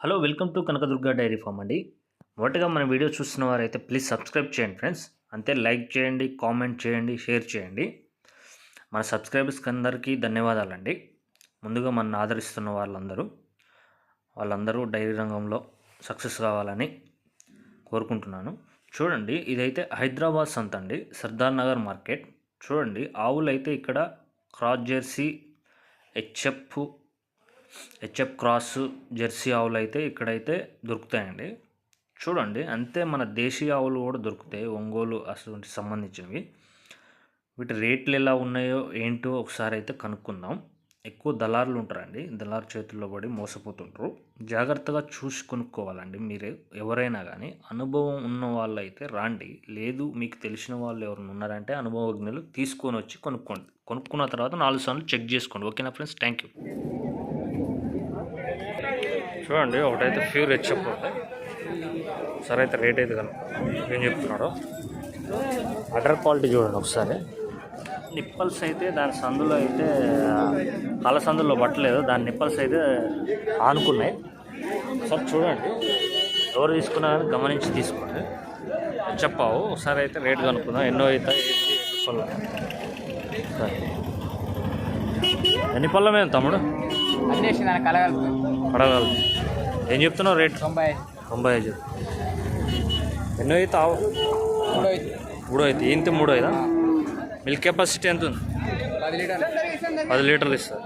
Hello welcome to Kanakadurga dairy farm అండి. మొదటగా మన వీడియో చూస్తున్న వారైతే ప్లీజ్ సబ్స్క్రైబ్ చేయండి ఫ్రెండ్స్. అంతే లైక్ చేయండి కామెంట్ చేయండి షేర్ చేయండి. మన సబ్స్క్రైబర్స్కి అందరికీ ధన్యవాదాలండి. ముందుగా మన ఆదరిస్తున్న వాళ్ళందరూ వాళ్ళందరూ డైరీ రంగంలో సక్సెస్ కావాలని కోరుకుంటున్నాను. చూడండి ఇదైతే హైదరాబాద్ సంత అండి సర్దార్ నగర్ మార్కెట్. చూడండి ఆవులు అయితే ఇక్కడ cross jersey HF HF cross jersey ఆవులు అయితే ఇక్కడైతే దొరుకుతాయండి. చూడండి అంతే మన దేశీయ ఆవులు కూడా దొరుకుతాయి ఒంగోలు అటువంటి సంబంధించినవి. వీటి రేట్లు ఎలా ఉన్నాయో ఏంటో ఒకసారి అయితే కనుక్కుందాం. ఎక్కువ దళారులు ఉంటారండి దళారు చేతుల్లో పడి మోసపోతుంటారు. జాగ్రత్తగా చూసి కొనుక్కోవాలండి మీరు ఎవరైనా కానీ అనుభవం ఉన్న వాళ్ళు అయితే రాండి లేదు మీకు తెలిసిన వాళ్ళు ఎవరైనా ఉన్నారంటే అనుభవజ్ఞులు తీసుకొని వచ్చి కొనుక్కోండి. కొనుక్కున్న తర్వాత నాలుగు సార్లు చెక్ చేసుకోండి. ఓకేనా ఫ్రెండ్స్? Thank you. చూడండి ఒకటైతే ప్యూర్ హెచ్ఎఫ్ సరే అయితే రేట్ అయితే కనుక ఏం చెప్తున్నాడో అడర్ క్వాలిటీ చూడండి ఒకసారి. నిప్పల్స్ అయితే దాని సందులో అయితే కాళ్ళ సందులో పట్టలేదు. దాని నిప్పల్స్ అయితే ఆనుకున్నాయి. ఒకసారి చూడండి. ఎవరు తీసుకున్నా కానీ గమనించి తీసుకోండి. చెప్పావు. ఒకసారి అయితే రేట్ కనుక్కుందాం. ఎన్నో అయితే సరే. ఎన్ని పళ్ళ మీద తమ్ముడు? అన్నేసి దాన్ని కలగలుగుతుంది అడగాలి ఏం చెప్తున్నావు రేట్? తొంభై తొంభై ఐదు. ఎన్నో అయితే ఆవు మూడో అయితే ఇంత మూడో ఐదా? మిల్క్ కెపాసిటీ ఎంత ఉంది? పది లీటర్లు. ఇస్తుంది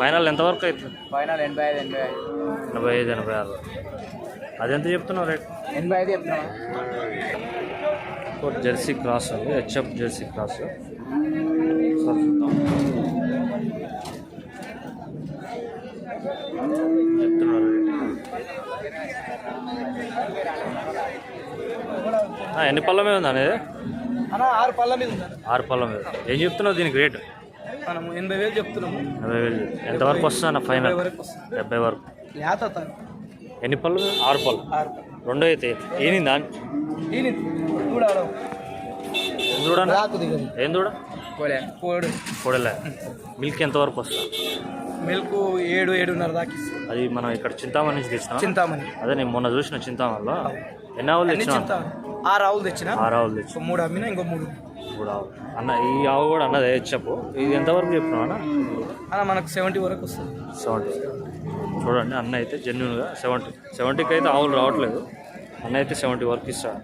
ఫైనల్ ఎంతవరకు అవుతుంది? ఫైనల్ ఎనభై ఐదు ఎనభై ఐదు. ఎనభై ఐదు ఎనభై ఆరు. అదెంత చెప్తున్నావు రేట్? ఎనభై ఐదు చెప్తున్నావా? జెర్సీ క్రాస్ ఉంది. HF jersey cross. చెప్తున్నారు ఆ, ఎన్ని పళ్ళ మీద ఉంది అనేది? ఆరు పళ్ళ మీద ఆరు పళ్ళ మీద. ఏం చెప్తున్నావు దీనికి రేటు? మనం ఎనభై వేలు చెప్తున్నాము. ఎనభై వేలు ఎంతవరకు వస్తుందన్న ఫైనల్? వరకు డెబ్బై వరకు. ఎన్ని పళ్ళు ఆరు పళ్ళు. రెండో అయితే ఏనిందా చూడండి ఏం చూడ కోడే కోడు పొడలే. మిల్క్ ఎంతవరకు వస్తుంది? మిల్క్ ఏడు ఏడున్నర దాకా. అది మనం ఇక్కడ చింతామణి నుంచి తెచ్చినాం చింతామణి. అదే నేను మొన్న చూసిన చింతామణిలో. ఎన్ని ఆవులు అన్ని తెచ్చినా ఆరు ఆవులు తెచ్చిన? ఆరు ఆవులు తెచ్చి మూడు అమ్మినా ఇంకో మూడు. మూడు ఆవులు అన్న ఈ ఆవు కూడా అన్నదే చెప్పు. ఇది ఎంతవరకు చెప్తున్నావు అన్న? అన్న మనకు సెవెంటీ వరకు వస్తుంది. సెవెంటీ. చూడండి అన్న అయితే జెన్యున్గా సెవెంటీ. సెవెంటీకి అయితే ఆవులు రావట్లేదు. అన్న అయితే సెవెంటీ వరకు ఇస్తాడు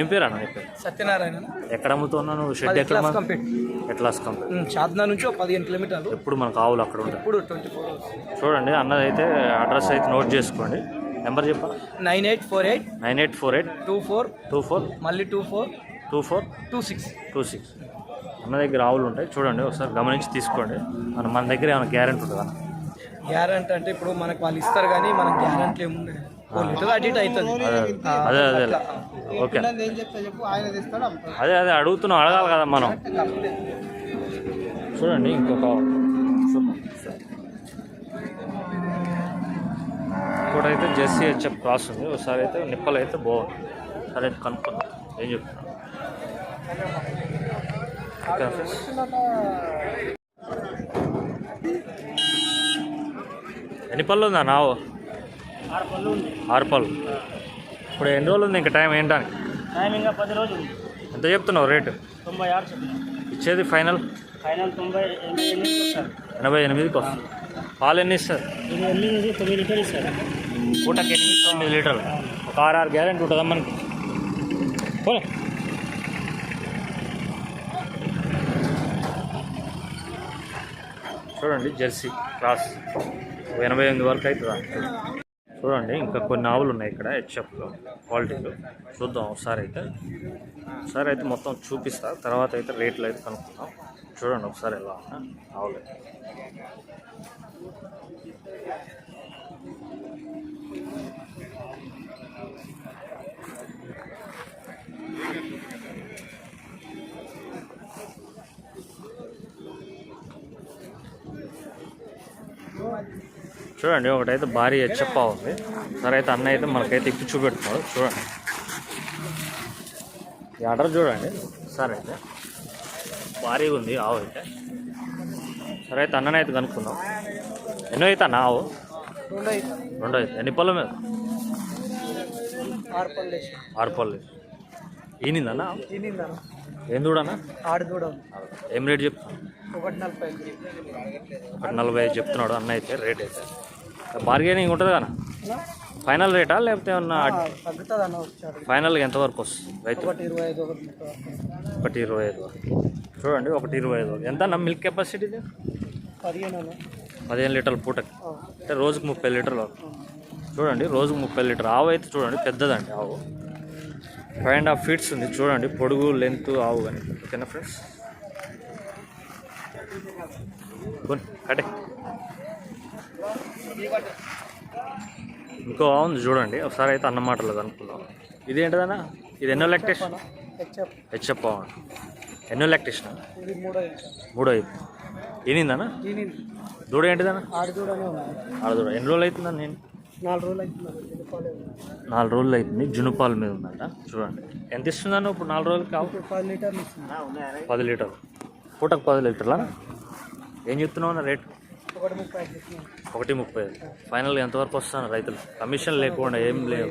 ఏం పేరు అన్న పేరు? సత్యనారాయణ ఎక్కడ అమ్ముతున్నావు నువ్వు? Shed atlas company. చార్నా నుంచి పదిహేను కిలోమీటర్లు. ఎప్పుడు మనకు ఆవులు అక్కడ ఉంటాయి. ఇప్పుడు ట్వంటీ ఫోర్ చూడండి అన్నది అయితే అడ్రస్ అయితే నోట్ చేసుకోండి. నెంబర్ చెప్పా nine eight four eight nine eight four eight two four two four మళ్ళీ two four two four two six two six. అన్న దగ్గర ఆవులు ఉంటాయి. చూడండి ఒకసారి గమనించి తీసుకోండి. మన మన దగ్గర ఏమైనా గ్యారెంటీ ఉంటుంది? అన్న గ్యారంటీ అంటే ఇప్పుడు మనకు వాళ్ళు ఇస్తారు కానీ మనకు గ్యారంటీ ఆ, అదే అదే. ఓకే. అదే అదే అడుగుతున్నాం అడగాలి కదా మనం. చూడండి ఇంకొక చూద్దాం. ఇంకోటైతే జెర్సీ హెచ్ఎఫ్ క్రాస్ ఉంది. ఒకసారి అయితే నిప్పలు అయితే బాగుంది సరే అయితే కనుక్కుందాం. ఏం చెప్తున్నా ఓకే ఫ్రెండ్స్. ఎన్ని పళ్ళు ఉందా నావు? ఆరు పళ్ళు. ఇప్పుడు ఎన్ని రోజులు ఉంది? ఇంకా టైం ఏంటానికి? టైం ఇంకా పది రోజులు ఎంత చెప్తున్నావు రేటు? తొంభై ఆరు ఇచ్చేది ఫైనల్? ఫైనల్ తొంభై ఎనభై ఎనిమిదికి వస్తుంది. పాలు ఎన్ని ఇస్తారు? తొమ్మిది లీటర్లు ఇస్తారు. పూటకి ఎనిమిది తొమ్మిది లీటర్లు. ఒక ఆరు ఆరు గ్యారెంటీ ఉంటుందా మనకి? పోలే. చూడండి జెర్సీ క్రాస్ ఎనభై ఎనిమిది వరకు అవుతుందా? చూడండి ఇంకా కొన్ని ఆవులు ఉన్నాయి ఇక్కడ హెచ్ఎఫ్లో క్వాలిటీలు. చూద్దాం ఒకసారి అయితే. ఒకసారి అయితే మొత్తం చూపిస్తా. తర్వాత అయితే రేట్లు అయితే కనుక్కుందాం. చూడండి ఒకసారి ఎలా ఆవులు. చూడండి ఒకటైతే భారీ హెచ్చప్ప ఉంది. సరే అయితే అన్న అయితే మనకైతే ఇప్పి చూపెడుతున్నాడు. చూడండి. ఈ ఆర్డర్ చూడండి. సరే అయితే భారీగా ఉంది ఆవు అయితే. సరే అయితే అన్ననైతే కనుక్కుందాం. ఎన్నో అయితే అన్న ఆవు? రెండు ఐదు ఎన్ని పళ్ళ మీద? ఆరు పళ్ళు ఈనిందన్నా ఏం చూడన్నా ఏం రేట్ చెప్తాను ఒకటి నలభై ఒకటి నలభై ఐదు చెప్తున్నాడు అన్న అయితే రేట్ అయితే. బార్గెనింగ్ ఉంటుంది కదా. ఫైనల్ రేటా లేకపోతే ఏమన్నా ఫైనల్గా ఎంతవరకు వస్తుంది రైతు? ఒకటి ఇరవై ఐదు వరకు. చూడండి ఒకటి ఇరవై ఐదు వరకు. ఎంత అన్న మిల్క్ కెపాసిటీ పదిహేను లీటర్ల పూటకి. ఆ, అంటే రోజుకు ముప్పై లీటర్లు. చూడండి రోజుకు ముప్పై లీటర్. ఆవు అయితే చూడండి పెద్దదండి ఆవు. ఫైవ్ అండ్ హాఫ్ ఫీట్స్ ఉంది. చూడండి పొడుగు లెంత్ ఆవు కానీ. ఓకేనా ఫ్రెండ్స్ కటే ఇంకో ఉంది చూడండి. ఒకసారి అయితే అన్నమాటలు అనుకుందాం ఇది ఏంటిదన్నా? ఇది ఎన్నో లాక్టేషన్ హెచ్ఎప్ ఆవు ఎన్నో లాక్టేషన్ మూడో ఐదు ఏనిందన్నా దూడ ఏంటిదన్నా? ఆడు చూడనే ఉంది ఆడ దూడ. ఎన్ని రోజులు అవుతుందా నేను నాలుగు రోజులు అవుతుంది. నాలుగు రోజులు అవుతుంది జునుపాల మీద ఉందంట. చూడండి. ఎంత ఇస్తుందన్న ఇప్పుడు నాలుగు రోజులు కావు? లీటర్లు పది లీటర్లు. పూటకు పది లీటర్లా? ఏం చెప్తున్నావు అన్న రేట్? ఒకటి ముప్పై ఐదు ఫైనల్గా ఎంతవరకు వస్తాను రైతులు? కమిషన్ లేకుండా ఏం లేవు.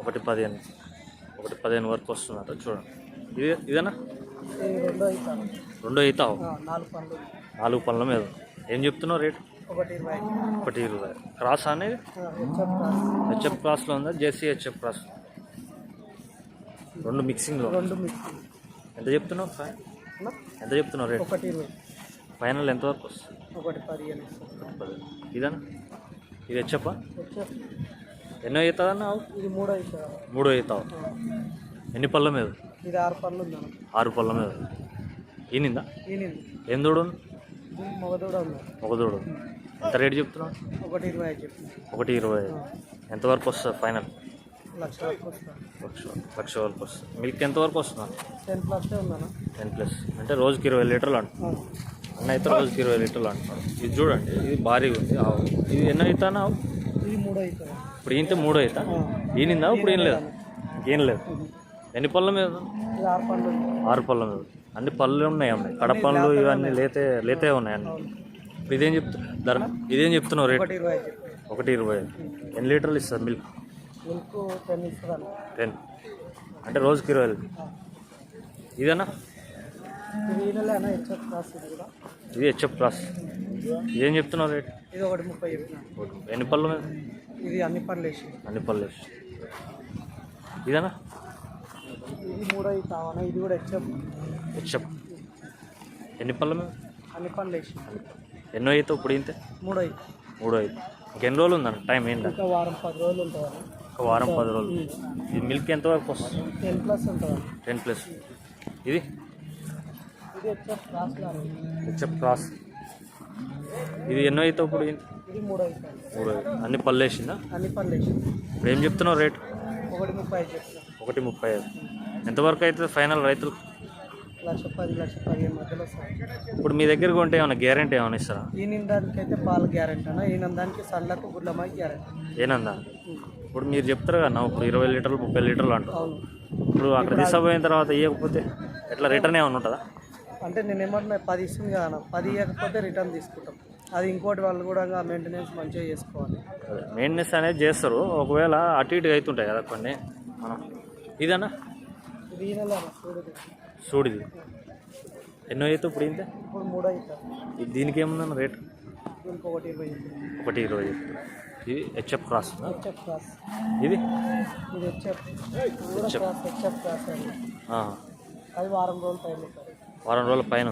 ఒకటి పదిహేను. ఒకటి పదిహేను. వరకు వస్తుందంట చూడండి. ఇది ఇదేనా? ఇది రెండో అవుతావు నాలుగు పనులు మీద. ఏం చెప్తున్నావు రేట్? ఒకటి ఇరవై. క్రాస్ అనేది హెచ్ఎఫ్ క్రాస్లో ఉందా? జేసీ హెచ్ఎఫ్ క్రాస్ రెండు మిక్సింగ్లో ఎంత చెప్తున్నావు? ఎంత చెప్తున్నావు రేట్? ఒకటి ఫైనల్ ఎంతవరకు వస్తుంది? ఒకటి పదిహేను ఇదన్నా? ఇది హెచ్ఎఫ్ ఎన్నో అవుతుందన్న ఇది మూడో అవుతుంది మూడో అవుతావు ఎన్ని పళ్ళ మీద? ఇది ఆరు ఉందన్న. ఆరు పళ్ళ మీద. ఈనిందా? ఈనింది. ఏం దూడ మగదూడ ఒక దూడ ఎంత రేట్ చెప్తున్నావు? ఒకటి ఇరవై ఐదు ఒకటి ఇరవై ఐదు. ఎంతవరకు వస్తుంది ఫైనల్? లక్ష లక్ష లక్ష వరకు వస్తుంది. మిల్క్ ఎంతవరకు వస్తుంది? Ten plus ten plus. అంటే రోజుకి ఇరవై లీటర్లు అంటున్నాడు అన్న అయితే రోజుకి ఇరవై లీటర్లు అంటున్నాడు ఇది చూడండి ఇది భారీగా ఉంది. ఆవు. ఇది ఎన్నో అవుతానా అవుతుంది ఇప్పుడు ఈంతే మూడో అవుతా? ఈనిందా ఇప్పుడు ఏం లేదు? ఏం లేదు. ఎన్ని పళ్ళ మీద? ఆరు పళ్ళ మీద. అన్ని పళ్ళు ఉన్నాయి ఉన్నాయి కడపళ్ళు ఇవన్నీ లేతే లేతే ఉన్నాయి అన్ని. ఇప్పుడు ఇదేం చెప్తున్నా ధర? ఇదేం చెప్తున్నావు రేట్? ఒకటి ఇరవై ఐదు ఎన్ని లీటర్లు ఇస్తుంది మిల్క్? టెన్ అంటే రోజుకి ఇరవై ఐదు ఇదేనా? ఇది హెచ్ఎఫ్ ప్లస్ ఏం చెప్తున్నావు రేట్? ఇది ఒకటి ముప్పై చెప్పిన ఎన్ని పళ్ళు ఇది అన్ని పనులు వేసి. అన్ని పళ్ళు వేసి. ఇదేనా? ఇది మూడో కావాలా? ఇది కూడా హెచ్ఎఫ్. హెచ్ఎఫ్. ఎన్ని పళ్ళ మీద అన్ని పనులు వేసి. ఎన్నో అయితే ఇప్పుడు ఇంతే? మూడో మూడో ఐదు ఇంకెన్ని రోజులు ఉందన్న? టైం ఏంటంటే ఇంకా వారం పది రోజులు ఉంటుంది ఒక వారం పది రోజులు. ఇది మిల్క్ ఎంతవరకు వస్తుంది? టెన్ ప్లస్ ఉంటుంది టెన్ ప్లస్. ఇది? HF cross. ఇది ఎన్నో అయితే ఇప్పుడు? మూడో అన్ని పళ్ళు వేసిందా? అన్ని వేసి ఇప్పుడు ఏం చెప్తున్నావు రేట్? ఒకటి ముప్పై ఒకటి ముప్పై ఐదు. ఎంతవరకు అవుతుంది ఫైనల్ రైతులు? లక్ష పది లక్ష పదిహేను మధ్యలో ఇప్పుడు మీ దగ్గరకు ఉంటే ఏమైనా గ్యారంటీ ఏమైనా ఇస్తారా? ఈ నిందానికి అయితే పాలు గ్యారెంటీ అన్న. ఈ నందానికి సన్లకు గుడ్లమాయి గ్యారెంటీ. ఏనందా ఇప్పుడు మీరు చెప్తారు కదా ఇప్పుడు ఇరవై లీటర్లు ముప్పై లీటర్లు అంటారు. ఇప్పుడు అక్కడ తీసుకుపోయిన తర్వాత ఇవ్వకపోతే ఎట్లా రిటర్న్ ఏమైనా ఉంటుందా? అంటే నేను ఏమన్నా పది ఇస్తుంది కదా అన్న. పది ఇవ్వకపోతే రిటర్న్ తీసుకుంటాం. అది ఇంకోటి వాళ్ళు కూడా మెయింటెనెన్స్ మంచిగా చేసుకోవాలి. మెయింటెనెన్స్ అనేది చేస్తారు. ఒకవేళ అటు ఇటు అవుతుంటాయి కదా కొన్ని. మనం ఇదన్నా? ఇది ఎన్నో అయితే ఇప్పుడు ఇంతే? ఇప్పుడు మూడో అవుతుంది దీనికి ఏముందన్న రేట్? ఒకటి ఇరవై ఒకటి ఇరవై ఇది హెచ్ఎఫ్ క్రాస్? హెచ్ఎఫ్ క్లాస్ ఇది? ఇది హెచ్ఎఫ్. హెచ్ఎఫ్. ఆ, అది వారం రోజులు టైం వారం రోజుల పైన.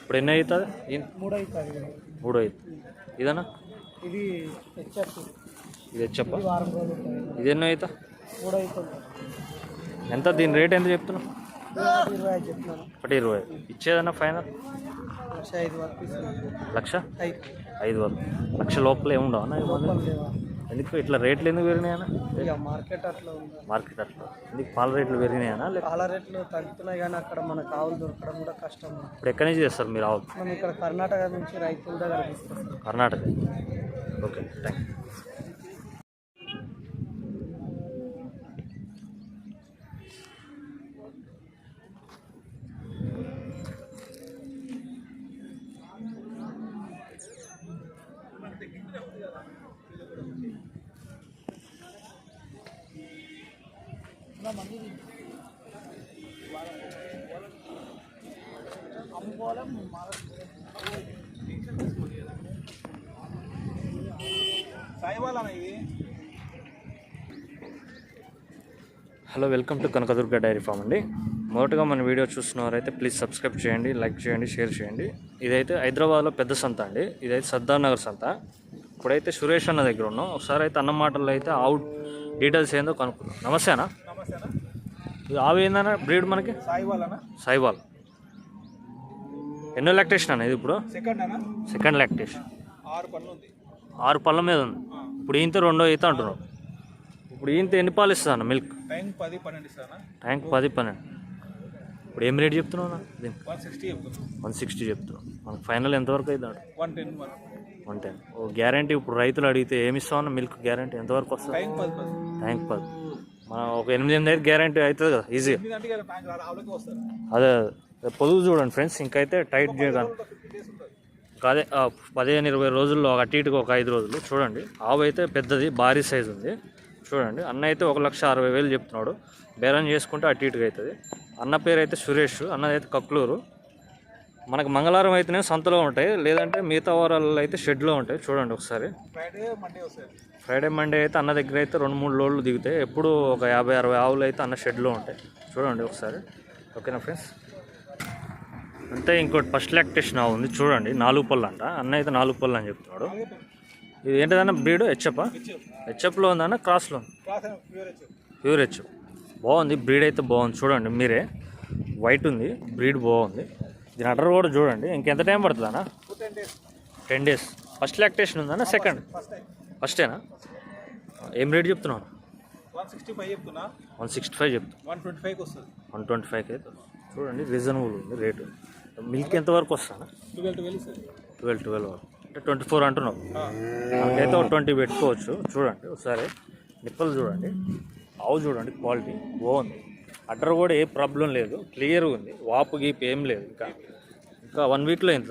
ఇప్పుడు ఎన్నో అవుతుంది? మూడో అవుతుంది. మూడో అవుతుంది ఇదన్నా ఇది హెచ్ఎఫ్. ఇది హెచ్ఎఫ్ వారం రోజులు ఇది ఎన్నో అవుతా మూడో అవుతుంది ఎంత? దీని రేట్ ఎంత చెప్తున్నావు? ఒకటి ఇరవై చెప్తున్నాను. ఒకటి ఇరవై. ఇచ్చేదన్నా ఫైనల్? లక్ష ఐదు వరకు లక్ష? ఐదు. వరకు లక్ష లోపల ఏముండవు అన్న? ఎందుకు ఇట్లా రేట్లు ఎందుకు పెరిగినాయన్నా? ఇక మార్కెట్ అట్లా ఉంది? మార్కెట్ అట్లా. ఎందుకు పాల రేట్లు పెరిగినాయనా పాల రేట్లు తగ్గుతున్నాయి కానీ అక్కడ మనకు ఆవులు దొరకడం కూడా కష్టం. ఇప్పుడు ఎక్కడి నుంచి చేస్తారు మీరు ఆవులు? మనం ఇక్కడ కర్ణాటక నుంచి రైతుల దగ్గర Karnataka. Okay thank you hello welcome to Kanakadurga dairy farm అండి. మొదటగా మన వీడియో చూస్తున్నవారైతే ప్లీజ్ సబ్స్క్రైబ్ చేయండి లైక్ చేయండి షేర్ చేయండి. ఇదైతే హైదరాబాద్లో పెద్ద సంత అండి. ఇదైతే సర్దార్ నగర్ సంత. ఇప్పుడైతే సురేష్ అన్న దగ్గర ఉన్నాం. ఒకసారి అయితే అన్న మాటల్లో అయితే అవుట్ డీటెయిల్స్ ఏందో కనుక్కున్నాం నమస్తే అన్న. ఆవు ఏందన్న? బ్రీడ్ మనకి? సాయిబాల్ ఎన్నో లాక్టేషన్ అన్న ఇది ఇప్పుడు? సెకండ్ లాక్టేషన్ ఆరు పళ్ళ మీద ఉంది. ఇప్పుడు ఈంత రెండో ఈత అంటున్నాం ఇప్పుడు ఈంత ఎన్ని పాలు ఇస్తుంది అన్న మిల్క్ ట్యాంక్ పది పన్నెండు ఇప్పుడు ఏం రేట్ చెప్తున్నావు వన్ సిక్స్టీ చెప్తున్నా. వన్ సిక్స్టీ చెప్తున్నాం. మనకు ఫైనల్ ఎంతవరకు అవుతుంది వన్. టెన్ ఓ గ్యారంటీ ఇప్పుడు రైతులు అడిగితే ఏమి ఇస్తామన్న మిల్క్ గ్యారంటీ ఎంతవరకు వస్తుంది? ట్యాంక్ పది. మనం ఒక ఎనిమిది ఎనిమిది అయితే గ్యారంటీ అవుతుంది కదా ఈజీగా వస్తారు అదే పొదుగు చూడండి ఫ్రెండ్స్ ఇంకైతే టైట్ చేయగాను అదే పదిహేను ఇరవై రోజుల్లో ఒక అటు ఇటుగా ఒక ఐదు రోజులు చూడండి. ఆవు అయితే పెద్దది భారీ సైజు ఉంది. చూడండి అన్న అయితే ఒక లక్ష అరవై వేలు చెప్తున్నాడు. బేరం చేసుకుంటే అటు ఇటుగా అవుతుంది. అన్న పేరు అయితే సురేష్ అన్నది అయితే కక్లూరు. మనకు మంగళవారం అయితేనే సంతలో ఉంటాయి. లేదంటే మిగతా వారాల్లో అయితే షెడ్లో ఉంటాయి. చూడండి ఒకసారి. ఫ్రైడే మండే అయితే అన్న దగ్గర అయితే రెండు మూడు లోడ్లు దిగుతాయి. ఎప్పుడు ఒక యాభై అరవై ఆవులు అయితే అన్న షెడ్లో ఉంటాయి. చూడండి ఒకసారి. ఓకేనా ఫ్రెండ్స్? అంతే ఇంకోటి ఫస్ట్ లాక్టేషన్ ఆవు ఉంది. చూడండి నాలుగు పళ్ళు అంట. అన్న అయితే నాలుగు పళ్ళు అని చెప్తున్నాడు. ఇది ఏంటిదన్న బ్రీడ్? హెచ్ఎప్ హెచ్ఎప్లో ఉందన్న క్రాస్లో ఉంది. ప్యూర్ హెచ్ఎప్ బాగుంది బ్రీడ్ అయితే బాగుంది. చూడండి మీరే. వైట్ ఉంది బ్రీడ్ బాగుంది. దీని అడ్డర్ కూడా చూడండి. ఇంకెంత టైం పడుతుంది అన్న? టెన్ డేస్ ఫస్ట్ లాక్టేషన్ ఉందన్న? సెకండ్ ఫస్టేనా ఏం రేట్ చెప్తున్నాను వన్ సిక్స్టీ ఫైవ్ చెప్తున్నా. వన్ సిక్స్టీ ఫైవ్ చెప్తాను వన్ ట్వంటీ ఫైవ్కి వస్తుంది. వన్ ట్వంటీ ఫైవ్కి అయితే చూడండి రీజనబుల్ ఉంది రేటు మిల్క్ ఎంతవరకు వస్తాను ట్వెల్వ్ ట్వెల్వ్ ఇస్తుంది. ట్వెల్వ్ ట్వెల్వ్ వరకు. అంటే ట్వంటీ ఫోర్ అంటున్నావు మనకైతే ఒక ట్వంటీ పెట్టుకోవచ్చు. చూడండి ఒకసారి. నిప్పలు చూడండి. ఆవు చూడండి క్వాలిటీ బాగుంది. అడ్డర్ కూడా ఏ ప్రాబ్లం లేదు. క్లియర్గా ఉంది. వాపు గీపు ఏం లేదు ఇంకా. ఇంకా వన్ వీక్లో వీక్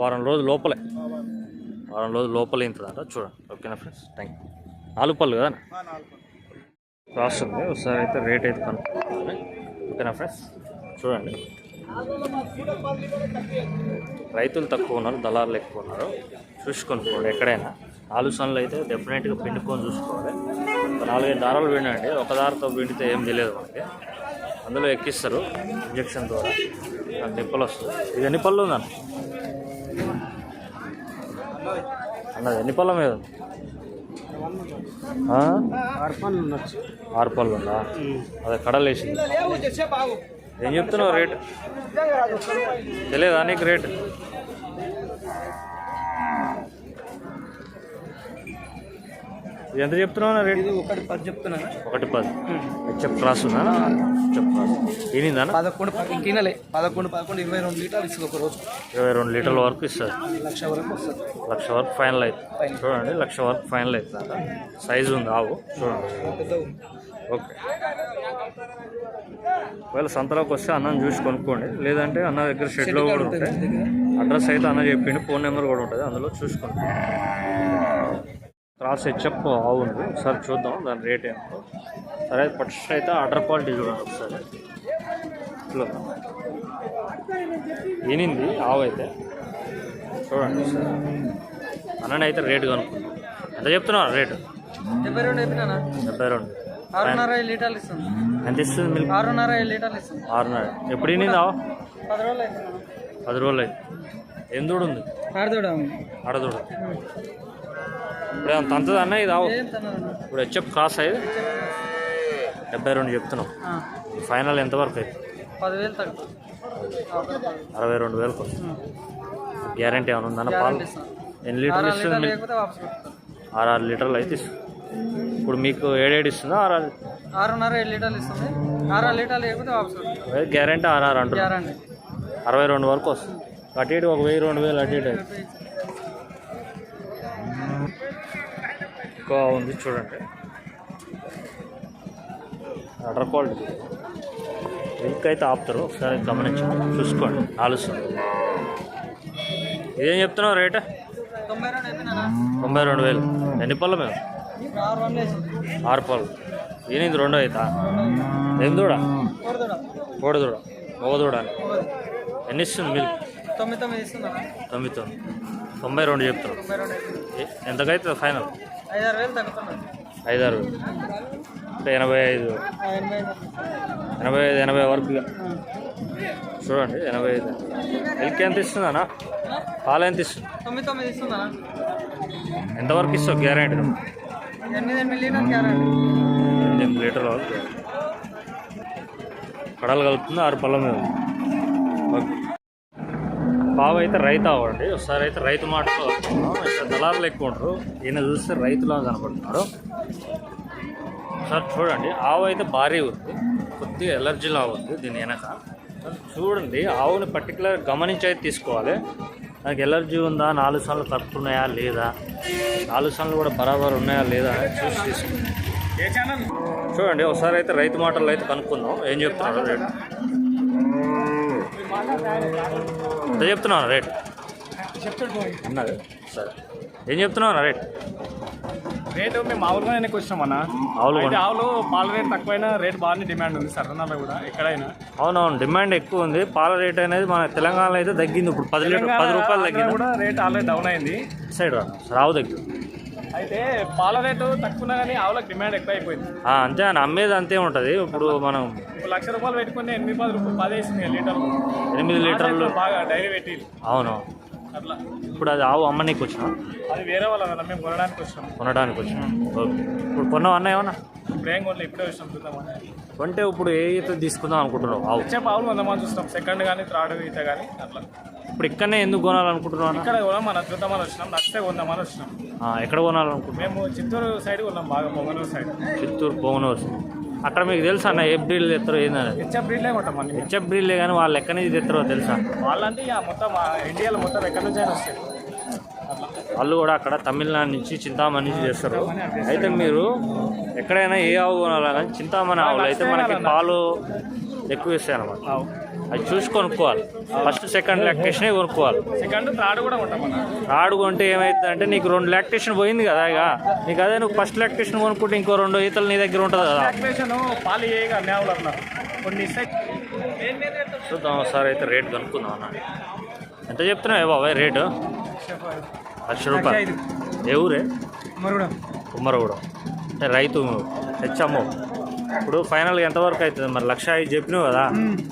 వారం రోజుల లోపలే. వారం రోజుల లోపలే ఇంతదంట. చూడండి. ఓకేనా ఫ్రెండ్స్? Thank you. నాలుగు పళ్ళు కదా కాస్ట్ ఉంది ఒకసారి అయితే రేట్ అయితే కనుక్కోండి ఓకేనా ఫ్రెండ్స్? చూడండి. రైతులు తక్కువ ఉన్నారు దళారులు ఎక్కువ ఉన్నారు. చూసుకొనుకోండి ఎక్కడైనా. నాలుగు సన్లు అయితే డెఫినెట్గా పిండుకొని చూసుకోవాలి. నాలుగైదు దారాలు పిండండి ఒక దారితో పిండితే ఏం తెలియదు మనకి. అందులో ఎక్కిస్తారు ఇంజక్షన్ ద్వారా. నాకు నిప్పలు వస్తుంది ఇది ఎన్ని పళ్ళు ఉందన్న? అన్నది ఎన్ని పళ్ళ మీద ఆరు పళ్ళు ఉందా? అదే కడలేసింది ఏం చెప్తున్నావు రేట్? తెలియదా నీకు రేట్? ఎంత చెప్తున్నావు రేట్? ఒకటి పది చెప్తున్నాను. ఒకటి పది. హెచ్ఎఫ్ క్రాస్ ఉందా? HF cross. ఈనిందా పదకొండు ఇంకినలే పదకొండు పదకొండు ఇరవై రెండు లీటర్లు ఇస్తుంది ఒక రోజు. ఇరవై రెండు లీటర్ల వరకు ఇస్తుంది లక్ష వరకు వస్తుంది. లక్ష వరకు ఫైనల్ అవుతుంది చూడండి లక్ష వరకు ఫైనల్ అవుతుంది సైజు ఉంది ఆవు. చూడండి. ఓకే. ఒకవేళ సంతలోకి వస్తే అన్నం చూసి కొనుక్కోండి. లేదంటే అన్న దగ్గర షెడ్లో కూడా ఉంటాయి. అడ్రస్ అయితే అన్న చెప్పిండు ఫోన్ నెంబర్ కూడా ఉంటుంది. అందులో చూసుకోండి క్రాస్ హెచ్ఎప్ ఆవు ఉంది ఒకసారి చూద్దాం దాని రేట్ ఏంటో. సరే ఫస్ట్ అయితే ఆర్డర్ క్వాలిటీ చూడండి ఒకసారి. ఇట్లా ఈనింది ఆవు అయితే. చూడండి అన్నని అయితే రేటు కనుక్కుందాం. ఎంత చెప్తున్నావు రేటు? డెబ్బై రెండు డెబ్బై రెండు. ఆరున్నర లీటర్లు ఇస్తుంది. ఎంత ఇస్తుంది మిల్క్? ఆరున్నర లీటర్లు ఇస్తుంది. ఆరున్నర. ఎప్పుడు ఈనింది ఆవు? పది రోజులు పది రోజులు అయింది. ఏం దూడు ఉంది? ఆడదోడా. ఆడదూడు. ఇప్పుడు ఏమన్నా తంతది అన్న ఇది ఆవు? ఇప్పుడు హెచ్ఎఫ్ క్రాస్ అయ్యి డెబ్బై రెండు చెప్తున్నాం ఫైనల్ ఎంతవరకు అయితే అరవై రెండు వేలకు. గ్యారంటీ ఏమైనా ఉందన్న పాలు? ఎన్ని లీటర్లు ఇస్తుంది ఆరు ఆరు లీటర్లు అయితే ఇస్తుంది. ఇప్పుడు మీకు ఏడేడు ఇస్తుందా ఆరు ఆరు? ఆరున్నర ఏడు లీటర్లు ఇస్తుంది. ఆరు లీటర్లు లేకపోతే గ్యారంటీ ఆరు ఆరు అంటున్నారు గ్యారంటీ. అరవై రెండు వరకు వస్తుంది. అటు ఇటు ఒక వెయ్యి రెండు వేలు అటు ఇటు. ఎక్కువ ఉంది చూడండి. అటర్ క్వాలిటీ మిల్క్ అయితే ఆపుతారు. ఒకసారి గమనించండి. చూసుకోండి. ఆలోచన ఇదేం చెప్తున్నావు రేట్? తొంభై రెండు వేలు. ఎన్ని పళ్ళు మేము ఆరు పళ్ళు. ఈయనది రెండో అవుతా ఏం దూడ? కోడి దూడ. మగ దూడ. అని ఎన్ని ఇస్తుంది మిల్క్ తొమ్మిది తొమ్మిది తొమ్మిది తొమ్మిది. తొంభై రెండు చెప్తారు. ఏ- ఎంతకైతుంది ఫైనల్ ఐదారు. అంటే ఎనభై ఐదు. ఎనభై ఐదు. ఎనభై వరకు. చూడండి ఎనభై ఐదు. మిల్క్ ఎంత ఇస్తుంది అన్న పాలు ఎంత ఇస్తుంది తొమ్మిది తొమ్మిది ఇస్తున్నా ఎంతవరకు ఇస్తావు గ్యారెంటీ? ఎనిమిది ఎనిమిది లీటర్ క్యారెట్ ఎనిమిది లీటర్ల కడలు కలుపుతుంది ఆరు పళ్ళ మీద. ఓకే. బాబు అయితే రైతు అవ్వండి ఒకసారి అయితే రైతు మాటలో దళారులు ఎక్కువ ఉంటారు. ఈయన చూస్తే రైతులా కనపడుతున్నాడు ఒకసారి చూడండి ఆవు అయితే భారీ ఉంది. కొద్దిగా ఎలర్జీలా ఉంది దీని వెనక. చూడండి ఆవుని పర్టికులర్ గమనించి అయితే తీసుకోవాలి. నాకు ఎలర్జీ ఉందా? నాలుగు సార్లు తప్పుతున్నాయా? లేదా? నాలుగు సార్లు కూడా బరాబర్ ఉన్నాయా? లేదా? చూసి ఛానల్? చూడండి ఒకసారి అయితే రైతు మాటల్లో అయితే కనుక్కుందాం. ఏం చెప్తున్నారు రేట్? ఎంత చెప్తున్నాను రేట్? అన్నది సరే. ఏం చెప్తున్నావు రేట్ రేటు మేము మామూలుగా వెనక్కి వచ్చినాం అన్న. ఆవులు అయితే ఆవులు పాల రేట్ తక్కువైనా రేట్ బాగానే డిమాండ్ ఉంది సరదాలో కూడా ఎక్కడైనా. అవునవును డిమాండ్ ఎక్కువ ఉంది. పాల రేట్ అనేది మన తెలంగాణలో అయితే తగ్గింది ఇప్పుడు. పది లీటర్ పది రూపాయలు తగ్గింది. కూడా రేట్ ఆల్రెడీ డౌన్ అయింది. సైడ్ రావు దగ్గర. అయితే పాల రేటు తక్కువ కానీ ఆవులకు డిమాండ్ ఎక్కువ అయిపోయింది అంతే అని అమ్మేది అంతే ఉంటుంది. ఇప్పుడు మనం లక్ష రూపాయలు పెట్టుకుని ఎనిమిది పది రూపాయలు పది వేసింది లీటర్ ఎనిమిది లీటర్లు. బాగా డైరీ పెట్టి అవును. అట్లా. ఇప్పుడు అది ఆవు అమ్మనీకి వచ్చిన? అది వేరే వాళ్ళ మేము కొనడానికి వచ్చినాం కొనడానికి వచ్చిన? ఓకే. ఇప్పుడు కొన్నావు అన్న ఏమన్నా? ఇప్పుడు ఏం కొనలే ఇప్పుడే వచ్చినాం చూద్దామని కొంటే ఇప్పుడు ఏ ఈత తీసుకుందాం అనుకుంటున్నావు ఆవు? వచ్చే పావులు కొందామని చూస్తాం. సెకండ్ కానీ థర్డ్ ఈత కానీ అట్లా. ఇప్పుడు ఇక్కడనే ఎందుకు కొనాలనుకుంటున్నావు అన్న? ఇక్కడ కూడా మన చూద్దామని వచ్చినాం. నచ్చితే కొందామని వచ్చినాం. ఎక్కడ కొనాలనుకుంటున్నావు? మేము చిత్తూరు సైడ్ కొన్నాం బాగా పొంగనూరు సైడ్. చిత్తూరు పోగనూరు అక్కడ మీకు తెలుసా అన్న ఏ బ్రీడ్ తెస్తారో ఏందని హెచ్ఎఫ్ బ్రీడ్లే కొంటాం అన్ని. హెచ్ఎఫ్ బ్రీడ్లే కానీ వాళ్ళు ఎక్కడి నుంచి తెస్తారో తెలుసా? వాళ్ళంటే ఇక మొత్తం ఆ ఇండియాలో మొత్తం ఎక్కడి నుంచి అయినా వస్తాయి. వాళ్ళు కూడా అక్కడ తమిళనాడు నుంచి చింతామణి నుంచి చేస్తారు అయితే మీరు ఎక్కడైనా ఏ ఆవు కొనాలా కానీ చింతామణి ఆవులు అయితే మనకి పాలు ఎక్కువ ఇస్తాయి అనమాట. అది చూసి కొనుక్కోవాలి. ఫస్ట్ సెకండ్ లాక్టేషనే కొనుక్కోవాలి. సెకండ్ థర్డ్ కూడా కొంటాం అన్న. రాడు కొంటే ఏమైతుంది అంటే నీకు రెండు లాక్టేషన్ పోయింది కదా ఇక. నీకు అదే నువ్వు ఫస్ట్ లాక్టేషన్ కొనుక్కుంటే ఇంకో రెండు ఈతలు నీ దగ్గర ఉంటుంది కదా. చూద్దాం ఒకసారి అయితే రేట్ కనుక్కుందాం అన్న. ఎంత చెప్తున్నావు ఏ బాబాయ్ రేటు? లక్ష రూపాయలు. ఏ ఊరే? కుమ్మరగూడెం అంటే రైతు హెచ్ఎమ్ఓ ఇప్పుడు ఫైనల్గా ఎంతవరకు అవుతుంది? మరి లక్ష ఐదు చెప్పినావు కదా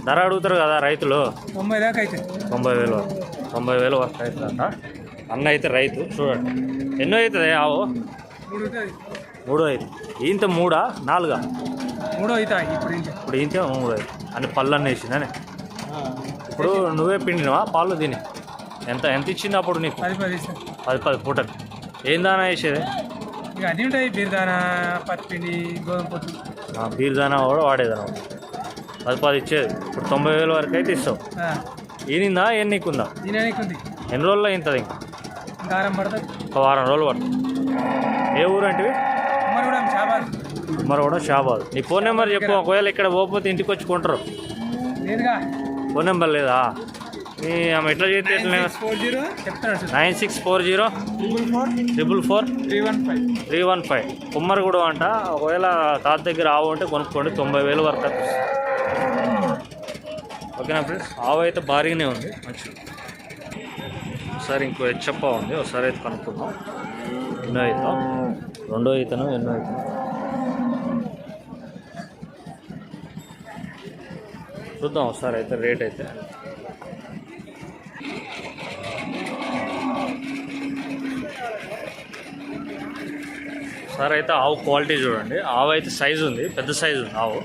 ధర అడుగుతారు కదా రైతులు. తొంభై దాకా అయితే. తొంభై వేలు తొంభై వేలు వరకు అవుతుందంట. అన్న అయితే రైతు చూడండి. ఎన్నో అవుతుంది ఆవు? మూడు ఐదు ఈంత మూడా? నాలుగా? మూడో అవుతాయి ఇప్పుడు ఈంత మూడు ఐదు అని పళ్ళు అన్న వేసిందని ఇప్పుడు నువ్వే పిండినవా? పాలు తిని. ఎంత ఎంత ఇచ్చింది అప్పుడు నీకు? పది పది పది పది పూటలు ఏం దానా వేసేది? ఇక అన్నీ ఉంటాయి. బీర్దాన పత్తిపిండి గోధుమ పొత్తు ఆ, బీర్ దానా కూడా వాడేదానా పది పది ఇచ్చేది. ఇప్పుడు తొంభై వేల వరకు అయితే ఇస్తావు ఈనిందా ఏం నీకుందా? ఎన్ని రోజుల్లో ఇంతది ఒక వారం రోజులు పడుతుంది. ఏ ఊరు అంటే మరి కూడా షాబాద్ నీ ఫోన్ నెంబర్ చెప్పు. ఒకవేళ ఇక్కడ పోకపోతే ఇంటికి వచ్చి కొంటారు ఫోన్ నెంబర్ లేదా? ఆమె ఎట్లా చేస్తే nine six four zero. Triple four. Three one five. Three one five. Kummariguda అంట. ఒకవేళ తాత దగ్గర ఆవు ఉంటే కొనుక్కోండి. తొంభై వేలు వరకు ఓకేనా ఫ్రెండ్స్? ఆవు అయితే భారీగానే ఉంది. మంచిది. ఒకసారి ఇంకో హెచ్చప్ప ఉంది. ఒకసారి అయితే కనుక్కుందాం. ఎన్నో అవుతాం రెండో అవుతాను ఎన్నో అవుతాను చూద్దాం. ఒకసారి అయితే రేట్ అయితే. ఒకసారి అయితే ఆవు క్వాలిటీ చూడండి. ఆవు అయితే సైజు ఉంది. పెద్ద సైజు ఉంది ఆవు.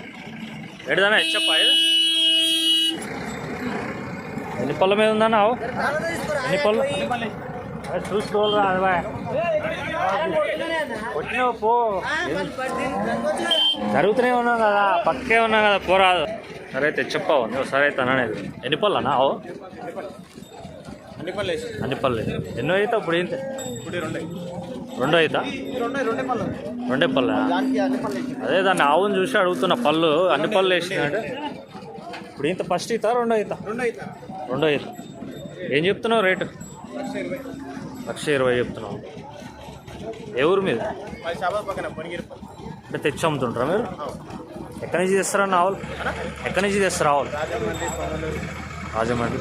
ఎడదానా హెచ్చప్ప ఇది? ఎన్ని పళ్ళ మీద ఉందన్న ఆవు? ఎన్ని పళ్ళు? బాయ్. వచ్చినావు పో. జరుగుతూనే ఉన్నాం కదా. పక్కే ఉన్నాం కదా పోరాదు. సరే అయితే ఉంది ఒకసారి అయితే అనేది ఎన్ని పళ్ళు అన్న ఆవు? అన్ని పళ్ళు అన్ని పళ్ళు ఎన్నో అయితే ఇప్పుడు ఏంటి? ఇప్పుడు రెండు. రెండో అవుతా రెండు పళ్ళు? అదే దాన్ని ఆవును చూసి అడుగుతున్న పళ్ళు అన్ని పళ్ళు వేసినాడు ఇప్పుడు ఇంత ఫస్ట్ అవుతా రెండో అవుతా రెండు అవుతా ఏం చెప్తున్నావు రేటు? లక్ష ఇరవై. చెప్తున్నావు. ఏ ఊరు మీద? అంటే తెచ్చి అమ్ముతుంటారా మీరు? ఎక్కడి నుంచి తెస్తారన్న ఆవులు? ఎక్కడి నుంచి తెస్తారు ఆవులు? రాజమండ్రి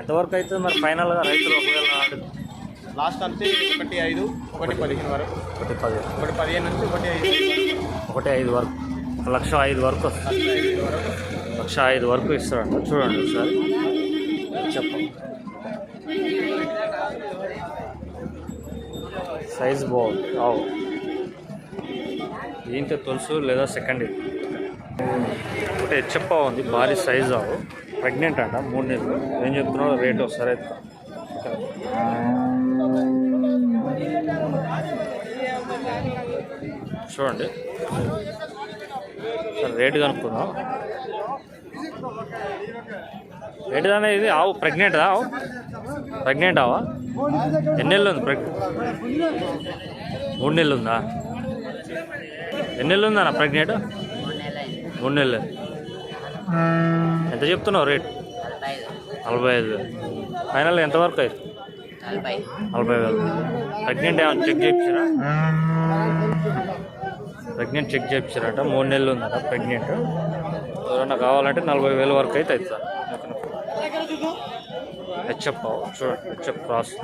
ఎంతవరకు అవుతుంది మరి ఫైనల్గా రైతులు ఒకవేళ లాస్ట్ అంతే ఒకటి ఐదు ఒకటి పదిహేను వరకు. ఒకటి పది ఒకటి పదిహేను నుంచి ఒకటి ఐదు. ఒకటి ఐదు వరకు. ఒక లక్ష ఐదు వరకు. లక్ష ఐదు వరకు ఇస్తాడంట చూడండి ఒకసారి. చెప్పండి. సైజ్ బాగుంది. అవు ఏంటో తెలుసు లేదా సెకండ్ ఇది. ఒకటి హెచ్చప్ప ఉంది భారీ సైజ్ అవు. ప్రెగ్నెంట్ అంట మూడు నెలలు. ఏం చెప్తున్నావు రేట్ ఒకసారి అయితే చూడండి. సార్ రేటు కనుక్కుందాం. రేటు దానే ఇది? ఆవు ప్రెగ్నెంట్? ఆవు? ప్రెగ్నెంట్ ఆవా? ఎన్ని నెలలు ఉంది? ప్రెగ్ మూడు నెలలు ఉందా? ఎన్ని నెలలు ఉందా ప్రెగ్నెంట్? మూడు నెలలు. ఎంత చెప్తున్నావు రేట్? నలభై ఐదు. ఫైనల్ ఎంతవరకు అయితే నలభై. వేలు. ప్రెగ్నెంట్ ఏమైనా చెక్ చేయించారా? ప్రెగ్నెంట్ చెక్ చేయించారట. మూడు నెలలు ఉందట ప్రెగ్నెంట్. ఎవరైనా కావాలంటే నలభై వేల వరకు అయితే అవుతుంది. హెచ్ఎఫ్ చూడండి హెచ్ఎఫ్ క్రాస్.